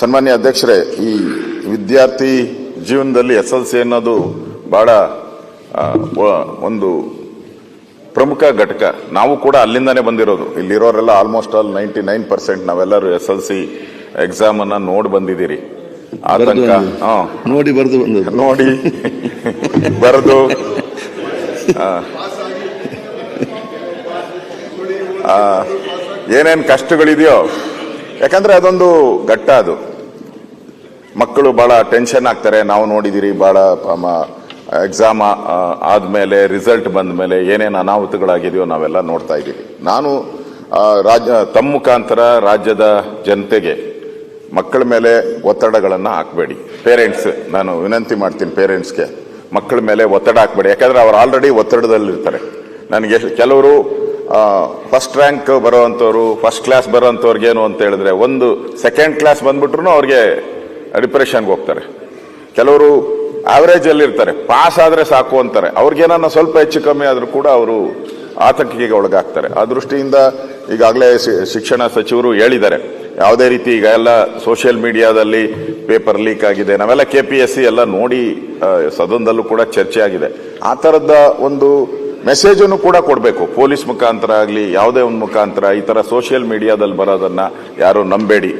ಸನ್ಮಾನ್ಯ ಅಧ್ಯಕ್ಷರೇ ಈ ವಿದ್ಯಾರ್ಥಿ ಜೀವನದಲ್ಲಿ ಎಸ್ ಎಲ್ ಸಿ ಅನ್ನೋದು ಬಹಳ ಒಂದು ಪ್ರಮುಖ ಘಟಕ. ನಾವು ಕೂಡ ಅಲ್ಲಿಂದನೇ ಬಂದಿರೋದು. ಇಲ್ಲಿರೋರೆಲ್ಲ almost all ninety nine percent ನಾವೆಲ್ಲರೂ ಎಸ್ ಎಲ್ ಸಿ ಎಕ್ಸಾಮ್ ಅನ್ನ ನೋಡಿ ಬಂದಿದ್ದೀರಿ. ಆತಂಕ ನೋಡಿ ಬರೆದು ನೋಡಿ ಬರೆದು ಏನೇನು ಕಷ್ಟಗಳಿದೆಯೋ ಯಾಕಂದ್ರೆ ಅದೊಂದು ಘಟ್ಟ ಅದು. ಮಕ್ಕಳು ಬಹಳ ಟೆನ್ಷನ್ ಆಗ್ತಾರೆ, ನಾವು ನೋಡಿದಿರಿ ಬಹಳ ಎಕ್ಸಾಮ್ ಆದ್ಮೇಲೆ ರಿಸಲ್ಟ್ ಬಂದ ಮೇಲೆ ಏನೇನು ಅನಾಹುತಗಳಾಗಿದೆಯೋ ನಾವೆಲ್ಲ ನೋಡ್ತಾ ಇದ್ದೀವಿ. ನಾನು ರಾಜ್ಯ, ತಮ್ಮ ಮುಖಾಂತರ ರಾಜ್ಯದ ಜನತೆಗೆ ಮಕ್ಕಳ ಮೇಲೆ ಒತ್ತಡಗಳನ್ನು ಹಾಕಬೇಡಿ. ಪೇರೆಂಟ್ಸ್ ನಾನು ವಿನಂತಿ ಮಾಡ್ತೀನಿ ಪೇರೆಂಟ್ಸ್ಗೆ ಮಕ್ಕಳ ಮೇಲೆ ಒತ್ತಡ ಹಾಕಬೇಡಿ. ಯಾಕಂದ್ರೆ ಅವ್ರು ಆಲ್ರೆಡಿ ಒತ್ತಡದಲ್ಲಿರ್ತಾರೆ. ನನಗೆ ಕೆಲವರು ಫಸ್ಟ್ ರ್ಯಾಂಕ್ ಬರೋವಂಥವ್ರು ಫಸ್ಟ್ ಕ್ಲಾಸ್ ಬರೋವಂಥವ್ರಿಗೇನು ಅಂತ ಹೇಳಿದ್ರೆ, ಒಂದು ಸೆಕೆಂಡ್ ಕ್ಲಾಸ್ ಬಂದ್ಬಿಟ್ರು ಅವ್ರಿಗೆ ಡಿಪ್ರೆಷನ್ಗೆ ಹೋಗ್ತಾರೆ. ಕೆಲವರು ಆವರೇಜ್ ಅಲ್ಲಿ ಇರ್ತಾರೆ ಪಾಸ್ ಆದರೆ ಸಾಕು ಅಂತಾರೆ. ಅವ್ರಿಗೇನನ್ನ ಸ್ವಲ್ಪ ಹೆಚ್ಚು ಕಮ್ಮಿ ಆದರೂ ಕೂಡ ಅವರು ಆತಂಕಕ್ಕೆ ಒಳಗಾಗ್ತಾರೆ. ಆ ದೃಷ್ಟಿಯಿಂದ ಈಗಾಗಲೇ ಶಿಕ್ಷಣ ಸಚಿವರು ಹೇಳಿದ್ದಾರೆ. ಯಾವುದೇ ರೀತಿ ಈಗ ಎಲ್ಲ ಸೋಷಿಯಲ್ ಮೀಡಿಯಾದಲ್ಲಿ ಪೇಪರ್ ಲೀಕ್ ಆಗಿದೆ, ನಾವೆಲ್ಲ ಕೆ ಪಿ ಎಸ್ ಸಿ ಎಲ್ಲ ನೋಡಿ ಸದನದಲ್ಲೂ ಕೂಡ ಚರ್ಚೆ ಆಗಿದೆ. ಆ ಥರದ ಒಂದು ಮೆಸೇಜ್ ಅನ್ನು ಕೂಡ ಕೊಡಬೇಕು. ಪೊಲೀಸ್ ಮುಖಾಂತರ ಆಗಲಿ ಯಾವುದೇ ಒಂದು ಮುಖಾಂತರ ಈ ತರ ಸೋಷಿಯಲ್ ಮೀಡಿಯಾದಲ್ಲಿ ಬರೋದನ್ನ ಯಾರು ನಂಬೇಡಿ.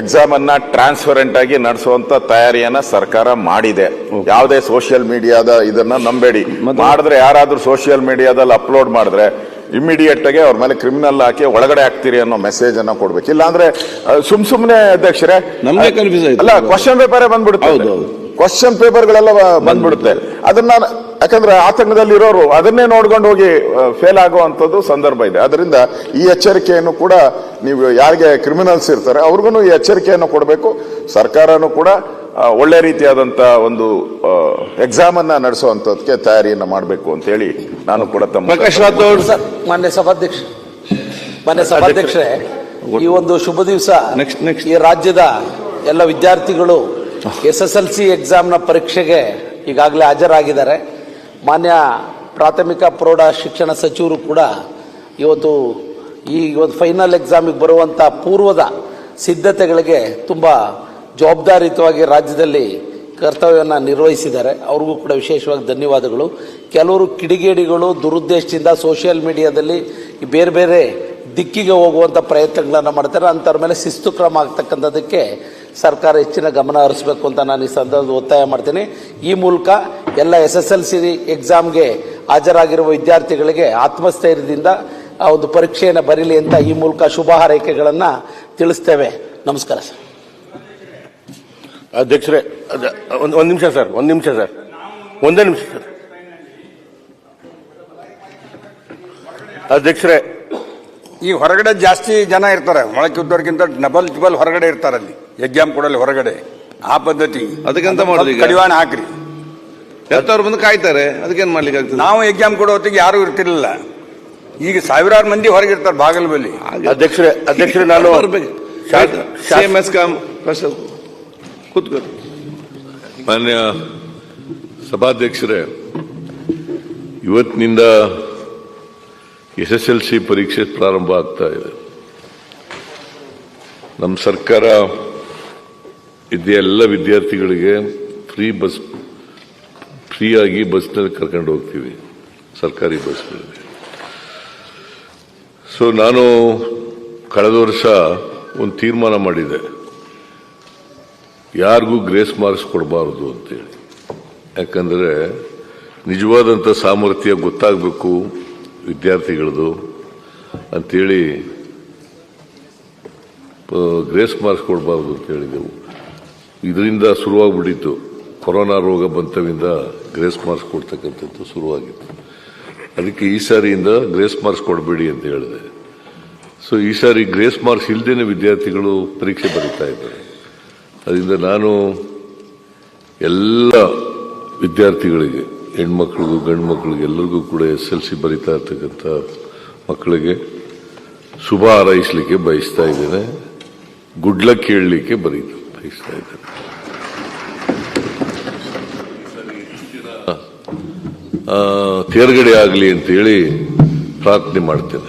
ಎಕ್ಸಾಮ್ ಅನ್ನ ಟ್ರಾನ್ಸ್ಪರೆಂಟ್ ಆಗಿ ನಡೆಸುವಂತ ತಯಾರಿಯನ್ನ ಸರ್ಕಾರ ಮಾಡಿದೆ. ಯಾವುದೇ ಸೋಷಿಯಲ್ ಮೀಡಿಯಾದ ಇದನ್ನ ನಂಬೇಡಿ. ಮಾಡಿದ್ರೆ ಯಾರಾದ್ರೂ ಸೋಷಿಯಲ್ ಮೀಡಿಯಾದಲ್ಲಿ ಅಪ್ಲೋಡ್ ಮಾಡಿದ್ರೆ ಇಮಿಡಿಯೇಟ್ ಆಗಿ ಅವ್ರ ಮೇಲೆ ಕ್ರಿಮಿನಲ್ ಹಾಕಿ ಒಳಗಡೆ ಹಾಕ್ತೀರಿ ಅನ್ನೋ ಮೆಸೇಜ್ ಅನ್ನ ಕೊಡ್ಬೇಕು. ಇಲ್ಲಾಂದ್ರೆ ಅಂದ್ರೆ ಸುಮ್ ಸುಮ್ನೆ ಅಧ್ಯಕ್ಷರೇ ನಮಗೆ ಕನ್ಫ್ಯೂಸ್ ಆಯ್ತು. ಅಲ್ಲ ಕ್ವಶನ್ ಪೇಪರೇ ಬಂದ್ಬಿಡುತ್ತೆ. ಕ್ವಶನ್ ಪೇಪರ್ಗಳೆಲ್ಲ ಬಂದ್ಬಿಡುತ್ತೆ. ಅದನ್ನ ಯಾಕಂದ್ರೆ ಆತಂಕದಲ್ಲಿ ಇರೋರು ಅದನ್ನೇ ನೋಡ್ಕೊಂಡು ಹೋಗಿ ಫೇಲ್ ಆಗುವಂತದ್ದು ಸಂದರ್ಭ ಇದೆ. ಅದರಿಂದ ಈ ಎಚ್ಚರಿಕೆಯನ್ನು ಕೂಡ ನೀವು ಯಾರಿಗೆ ಕ್ರಿಮಿನಲ್ಸ್ ಇರ್ತಾರೆ ಅವ್ರಿಗೂ ಈ ಎಚ್ಚರಿಕೆಯನ್ನು ಕೊಡಬೇಕು. ಸರ್ಕಾರನೂ ಕೂಡ ಒಳ್ಳೆ ರೀತಿಯಾದಂತ ಒಂದು ಎಕ್ಸಾಮ್ ಅನ್ನ ನಡೆಸುವಂತದಕ್ಕೆ ತಯಾರಿಯನ್ನು ಮಾಡಬೇಕು ಅಂತ ಹೇಳಿ ನಾನು ಕೂಡ ತಮ್ಮ ಮಾನ್ಯ ಸಭಾಧ್ಯಕ್ಷ ಮಾನ್ಯ ಸಭಾಧ್ಯಕ್ಷರೇ ಈ ಒಂದು ಶುಭ ದಿವಸ. ಈ ರಾಜ್ಯದ ಎಲ್ಲ ವಿದ್ಯಾರ್ಥಿಗಳು ಎಸ್ ಎಸ್ ಎಲ್ ಸಿ ಎಕ್ಸಾಮ್ನ ಪರೀಕ್ಷೆಗೆ ಈಗಾಗಲೇ ಹಾಜರಾಗಿದ್ದಾರೆ. ಮಾನ್ಯ ಪ್ರಾಥಮಿಕ ಪ್ರೌಢ ಶಿಕ್ಷಣ ಸಚಿವರು ಕೂಡ ಇವತ್ತು ಈ ಇವತ್ತು ಫೈನಲ್ ಎಕ್ಸಾಮಿಗೆ ಬರುವಂಥ ಪೂರ್ವದ ಸಿದ್ಧತೆಗಳಿಗೆ ತುಂಬ ಜವಾಬ್ದಾರಿಯುತವಾಗಿ ರಾಜ್ಯದಲ್ಲಿ ಕರ್ತವ್ಯವನ್ನು ನಿರ್ವಹಿಸಿದ್ದಾರೆ. ಅವ್ರಿಗೂ ಕೂಡ ವಿಶೇಷವಾಗಿ ಧನ್ಯವಾದಗಳು. ಕೆಲವರು ಕಿಡಿಗೇಡಿಗಳು ದುರುದ್ದೇಶದಿಂದ ಸೋಷಿಯಲ್ ಮೀಡಿಯಾದಲ್ಲಿ ಬೇರೆ ಬೇರೆ ದಿಕ್ಕಿಗೆ ಹೋಗುವಂಥ ಪ್ರಯತ್ನಗಳನ್ನು ಮಾಡ್ತಾರೆ. ಅಂಥವ್ರ ಮೇಲೆ ಶಿಸ್ತು ಕ್ರಮ ಆಗ್ತಕ್ಕಂಥದ್ದಕ್ಕೆ ಸರ್ಕಾರ ಹೆಚ್ಚಿನ ಗಮನ ಹರಿಸಬೇಕು ಅಂತ ನಾನು ಈ ಸಂದರ್ಭದಲ್ಲಿ ಒತ್ತಾಯ ಮಾಡ್ತೀನಿ. ಈ ಮೂಲಕ ಎಲ್ಲ ಎಸ್ ಎಸ್ ಎಲ್ ಸಿ ಎಕ್ಸಾಮ್ಗೆ ಹಾಜರಾಗಿರುವ ವಿದ್ಯಾರ್ಥಿಗಳಿಗೆ ಆತ್ಮಸ್ಥೈರ್ಯದಿಂದ ಆ ಒಂದು ಪರೀಕ್ಷೆಯನ್ನು ಬರೀಲಿ ಅಂತ ಈ ಮೂಲಕ ಶುಭ ಹಾರೈಕೆಗಳನ್ನು ತಿಳಿಸ್ತೇವೆ. ನಮಸ್ಕಾರ ಸರ್. ಅಧ್ಯಕ್ಷರೇ ಒಂದು ಒಂದು ಒಂದ್ ನಿಮಿಷ ಸರ್ ಒಂದು ನಿಮಿಷ ಸರ್ ಒಂದೇ ನಿಮಿಷ ಸರ್. ಅಧ್ಯಕ್ಷರೇ ಈ ಹೊರಗಡೆ ಜಾಸ್ತಿ ಜನ ಇರ್ತಾರೆ ಮೊಳಕೆ ಉದ್ದೋರ್ಗಿಂತ ಡಬಲ್ ಡಬಲ್ ಹೊರಗಡೆ ಇರ್ತಾರೆ ಅಲ್ಲಿ. ಎಕ್ಸಾಮ್ ಕೊಡಲ್ಲ ಹೊರಗಡೆ. ಆ ಪದ್ಧತಿ. ಅದಕ್ಕೆಂತ ಮಾಡೋದು ಈಗ? ಕಡಿವಾಣ ಹಾಕ್ರಿ. ಎತ್ತವ್ರು ಬಂದು ಕಾಯ್ತಾರೆ. ಅದಕ್ಕೇನ್ ಮಾಡ್ಲಿಕ್ಕೆ ಆಗ್ತದೆ? ನಾವು ಎಕ್ಸಾಮ್ ಕೊಡೋ ಹೊತ್ತಿಗೆ ಯಾರು ಇರ್ತಿರ್ಲಿಲ್ಲ. ಈಗ ಸಾವಿರಾರು ಮಂದಿ ಹೊರಗಿರ್ತಾರೆ ಬಾಗಿಲು ಬಲ್ಲಿ ಅಧ್ಯಕ್ಷರೇ ಅಧ್ಯಕ್ಷರೇ ನಾನು ಶಾ- ಶಾ- ಸೇಮ್ ಎಸ್ ಕಾಮ್ ಕೂತ್ಕೊಳ್ಳಿ ಮಾನ್ಯ ಸಭಾಧ್ಯಕ್ಷರೇ ಇವತ್ತಿನಿಂದ ಎಸ್ ಎಸ್ ಎಲ್ ಸಿ ಪರೀಕ್ಷೆ ಪ್ರಾರಂಭ ಆಗ್ತಾ ಇದೆ. ನಮ್ಮ ಸರ್ಕಾರ ಇದ್ದ ಎಲ್ಲ ವಿದ್ಯಾರ್ಥಿಗಳಿಗೆ ಫ್ರೀ ಬಸ್, ಫ್ರೀಯಾಗಿ ಬಸ್ನಲ್ಲಿ ಕರ್ಕೊಂಡು ಹೋಗ್ತೀವಿ, ಸರ್ಕಾರಿ ಬಸ್ಗಳಲ್ಲಿ ಸೊ ನಾನು ಕಳೆದ ವರ್ಷ ಒಂದು ತೀರ್ಮಾನ ಮಾಡಿದೆ. ಯಾರಿಗೂ ಗ್ರೇಸ್ ಮಾರ್ಕ್ಸ್ ಕೊಡಬಾರದು ಅಂತೇಳಿ. ಯಾಕಂದರೆ ನಿಜವಾದಂಥ ಸಾಮರ್ಥ್ಯ ಗೊತ್ತಾಗಬೇಕು ವಿದ್ಯಾರ್ಥಿಗಳದು ಅಂತೇಳಿ ಗ್ರೇಸ್ ಮಾರ್ಕ್ಸ್ ಕೊಡಬಾರ್ದು ಅಂತ ಹೇಳಿದೆವು ಇದರಿಂದ ಶುರುವಾಗ್ಬಿಟ್ಟಿತ್ತು. ಕೊರೋನಾ ರೋಗ ಬಂತವಿಂದ ಗ್ರೇಸ್ ಮಾರ್ಕ್ಸ್ ಕೊಡ್ತಕ್ಕಂಥದ್ದು ಶುರುವಾಗಿತ್ತು. ಅದಕ್ಕೆ ಈ ಸಾರಿಯಿಂದ ಗ್ರೇಸ್ ಮಾರ್ಕ್ಸ್ ಕೊಡಬೇಡಿ ಅಂತ ಹೇಳಿದೆ. ಸೊ ಈ ಸಾರಿ ಗ್ರೇಸ್ ಮಾರ್ಕ್ಸ್ ಇಲ್ಲದೇನೆ ವಿದ್ಯಾರ್ಥಿಗಳು ಪರೀಕ್ಷೆ ಬರೀತಾ ಇದ್ದಾರೆ. ಅದರಿಂದ ನಾನು ಎಲ್ಲ ವಿದ್ಯಾರ್ಥಿಗಳಿಗೆ, ಹೆಣ್ಮಕ್ಳಿಗೂ ಗಂಡು ಮಕ್ಕಳಿಗೆ ಎಲ್ಲರಿಗೂ ಕೂಡ ಎಸ್ ಎಲ್ ಸಿ ಬರಿತಾ ಇರ್ತಕ್ಕಂಥ ಮಕ್ಕಳಿಗೆ ಶುಭ ಹಾರೈಸಲಿಕ್ಕೆ ಬಯಸ್ತಾ ಇದ್ದೇನೆ. ಗುಡ್ ಲಕ್ ಹೇಳಲಿಕ್ಕೆ ಬರೀತಾ ಬಯಸ್ತಾ ಇದ್ದೇನೆ. ತೇರ್ಗಡೆ ಆಗಲಿ ಅಂತೇಳಿ ಪ್ರಾರ್ಥನೆ ಮಾಡ್ತೇನೆ.